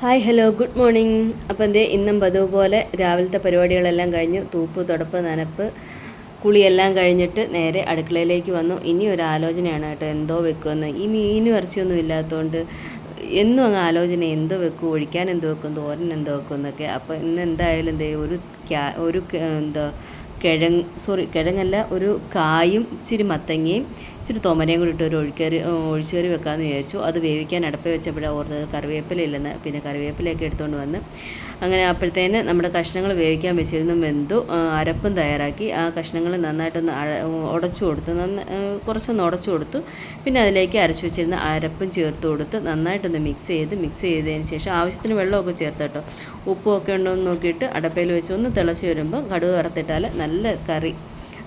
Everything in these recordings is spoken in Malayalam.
Hi hello good morning. അപ്പം എന്തേ ഇന്നും പതിവ് പോലെ രാവിലത്തെ പരിപാടികളെല്ലാം കഴിഞ്ഞു തൂപ്പ് തുടപ്പ് നനപ്പ് കുളിയെല്ലാം കഴിഞ്ഞിട്ട് നേരെ അടുക്കളയിലേക്ക് വന്നു. ഇനി ഒരു ആലോചനയാണ് കേട്ടോ എന്തോ വെക്കുമെന്ന്. ഈ മീനും ഇറച്ചിയൊന്നും ഇല്ലാത്തതുകൊണ്ട് എന്നും അങ്ങ് ആലോചന എന്തോ വെക്കും ഒഴിക്കാൻ എന്തോ വെക്കും തോരൻ എന്തോ വെക്കും എന്നൊക്കെ. അപ്പോൾ ഇന്ന് എന്തായാലും എന്തേ ഒരു ക്യാ ഒരു എന്താ കിഴങ്ങ് സോറി കിഴങ്ങല്ല ഒരു കായും ഇച്ചിരി മത്തങ്ങയും ഇച്ചിരി തോമരയും കൂടി ഇട്ട് ഒരു ഒഴിക്കറി ഒഴിച്ചുകറി വെക്കാമെന്ന് വിചാരിച്ചു. അത് വേവിക്കാൻ അടപ്പ് വെച്ചപ്പോഴാണ് ഓർത്തത് കറിവേപ്പില ഇല്ലെന്ന്. പിന്നെ കറിവേപ്പിലയൊക്കെ എടുത്തുകൊണ്ട് വന്ന് അങ്ങനെ അപ്പോഴത്തേന് നമ്മുടെ കഷ്ണങ്ങൾ വേവിക്കാൻ വെച്ചിരുന്നു വെന്തു അരപ്പും തയ്യാറാക്കി. ആ കഷ്ണങ്ങൾ നന്നായിട്ടൊന്ന് ഉടച്ചു കൊടുത്ത് നന്ന കുറച്ചൊന്ന് ഉടച്ചു കൊടുത്തു. പിന്നെ അതിലേക്ക് അരച്ചു വെച്ചിരുന്ന അരപ്പും ചേർത്ത് കൊടുത്ത് നന്നായിട്ടൊന്ന് മിക്സ് ചെയ്ത് മിക്സ് ചെയ്തതിന് ശേഷം ആവശ്യത്തിന് വെള്ളമൊക്കെ ചേർത്ത് കേട്ടോ. ഉപ്പും ഒക്കെ ഉണ്ടോ എന്ന് നോക്കിയിട്ട് അടപ്പയിൽ വെച്ച് ഒന്ന് തിളച്ച് വരുമ്പോൾ കടുക് വറുത്തിട്ടാൽ നല്ല കറി.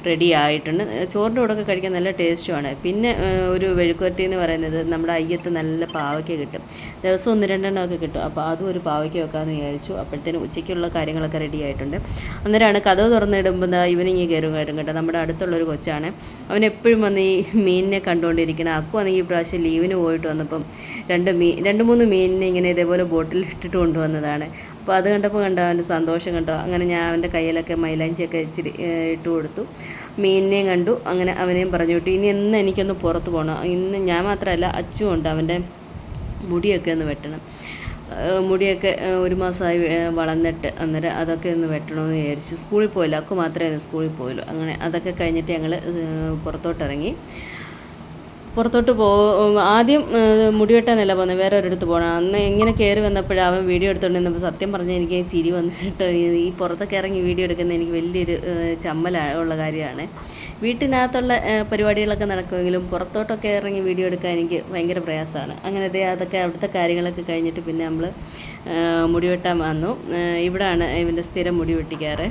റെഡി ആയിട്ടുണ്ട്. ചോറിന്റെ കൂടെയൊക്കെ കഴിക്കാൻ നല്ല ടേസ്റ്റുമാണ് പിന്നെ ഒരു വെഴുക്കുവരട്ടി എന്ന് പറയുന്നത് നമ്മുടെ അയ്യത്ത് നല്ല പാവയ്ക്ക കിട്ടും. ദിവസം ഒന്ന് രണ്ടെണ്ണമൊക്കെ കിട്ടും. അപ്പോൾ അതും ഒരു പാവയ്ക്ക വെക്കാമെന്ന് വിചാരിച്ചു. അപ്പോഴത്തേനും ഉച്ചയ്ക്കുള്ള കാര്യങ്ങളൊക്കെ റെഡി ആയിട്ടുണ്ട്. അന്നേരമാണ് കഥ തുറന്നിടുമ്പോൾ ഈവനിങ് കയറും കയറും കേട്ടോ. നമ്മുടെ അടുത്തുള്ളൊരു കൊച്ചാണ്. അവൻ എപ്പോഴും വന്ന് ഈ മീനിനെ കണ്ടുകൊണ്ടിരിക്കണം അക്കു ആണെങ്കിൽ ഈ പ്രാവശ്യം ലീവിന് പോയിട്ട് വന്നപ്പം രണ്ട് മീൻ രണ്ട് മൂന്ന് മീനിനെ ഇങ്ങനെ ഇതേപോലെ ബോട്ടിൽ ഇട്ടിട്ട് കൊണ്ടുവന്നതാണ്. അപ്പോൾ അത് കണ്ടപ്പോൾ കണ്ടോ അവന്റെ സന്തോഷം കണ്ടോ? അങ്ങനെ ഞാൻ അവന്റെ കയ്യിലൊക്കെ മൈലാഞ്ചിയൊക്കെ ഇച്ചിരി ഇട്ട് കൊടുത്തു. മീനിനെയും കണ്ടു. അങ്ങനെ അവനെയും പറഞ്ഞു വിട്ടു. ഇനി എന്ന് എനിക്കൊന്ന് പുറത്ത് പോകണം ഇന്ന് ഞാൻ മാത്രമല്ല അച്ചും ഉണ്ട്. അവന്റെ മുടിയൊക്കെ ഒന്ന് വെട്ടണം. മുടിയൊക്കെ ഒരു മാസമായി വളർന്നിട്ട് അന്നേരം അതൊക്കെ ഒന്ന് വെട്ടണമെന്ന് വിചാരിച്ചു. സ്കൂളിൽ പോയില്ല. അക്കു മാത്രമേ സ്കൂളിൽ പോയുള്ളൂ. അങ്ങനെ അതൊക്കെ കഴിഞ്ഞിട്ട് ഞങ്ങൾ പുറത്തോട്ടിറങ്ങി. പുറത്തോട്ട് പോ ആദ്യം മുടിവെട്ടാൻ മുടി വെട്ടാനല്ല പോകുന്നത് വേറെ ഒരിടത്ത് പോകണം അന്ന് എങ്ങനെ കയറി വന്നപ്പോഴാണ് അവൻ വീഡിയോ എടുത്തുകൊണ്ടിരുന്നപ്പോൾ സത്യം പറഞ്ഞാൽ എനിക്ക് ചിരി വന്നിട്ട് ഈ പുറത്തൊക്കെ ഇറങ്ങി വീഡിയോ എടുക്കുന്നത് എനിക്ക് വലിയൊരു ചമ്മല ഉള്ള കാര്യമാണ്. വീട്ടിനകത്തുള്ള പരിപാടികളൊക്കെ നടക്കുമെങ്കിലും പുറത്തോട്ടൊക്കെ ഇറങ്ങി വീഡിയോ എടുക്കാൻ എനിക്ക് ഭയങ്കര പ്രയാസമാണ്. അങ്ങനെ അതേ അതൊക്കെ അവിടുത്തെ കാര്യങ്ങളൊക്കെ കഴിഞ്ഞിട്ട് പിന്നെ നമ്മൾ മുടിവെട്ടാൻ വന്നു. ഇവിടാണ് ഇവന്റെ സ്ഥിരം മുടി വെട്ടിക്കാറ്.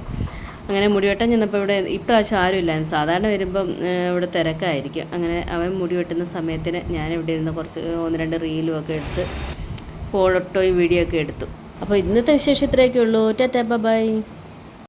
അങ്ങനെ മുടിവെട്ടാൻ ചെന്നപ്പോൾ ഇവിടെ ഇപ്രാവശ്യം ആരുമില്ല സാധാരണ വരുമ്പം ഇവിടെ തിരക്കായിരിക്കും. അങ്ങനെ അവൻ മുടി വെട്ടുന്ന സമയത്തിന് ഞാൻ ഇവിടെ ഇരുന്ന് കുറച്ച് ഒന്ന് രണ്ട് റീലും ഒക്കെ എടുത്ത് ഫോട്ടോയും വീഡിയോ ഒക്കെ എടുത്തു. അപ്പോൾ ഇന്നത്തെ വിശേഷം ഇത്രയൊക്കെ ഉള്ളൂ. Tata bye.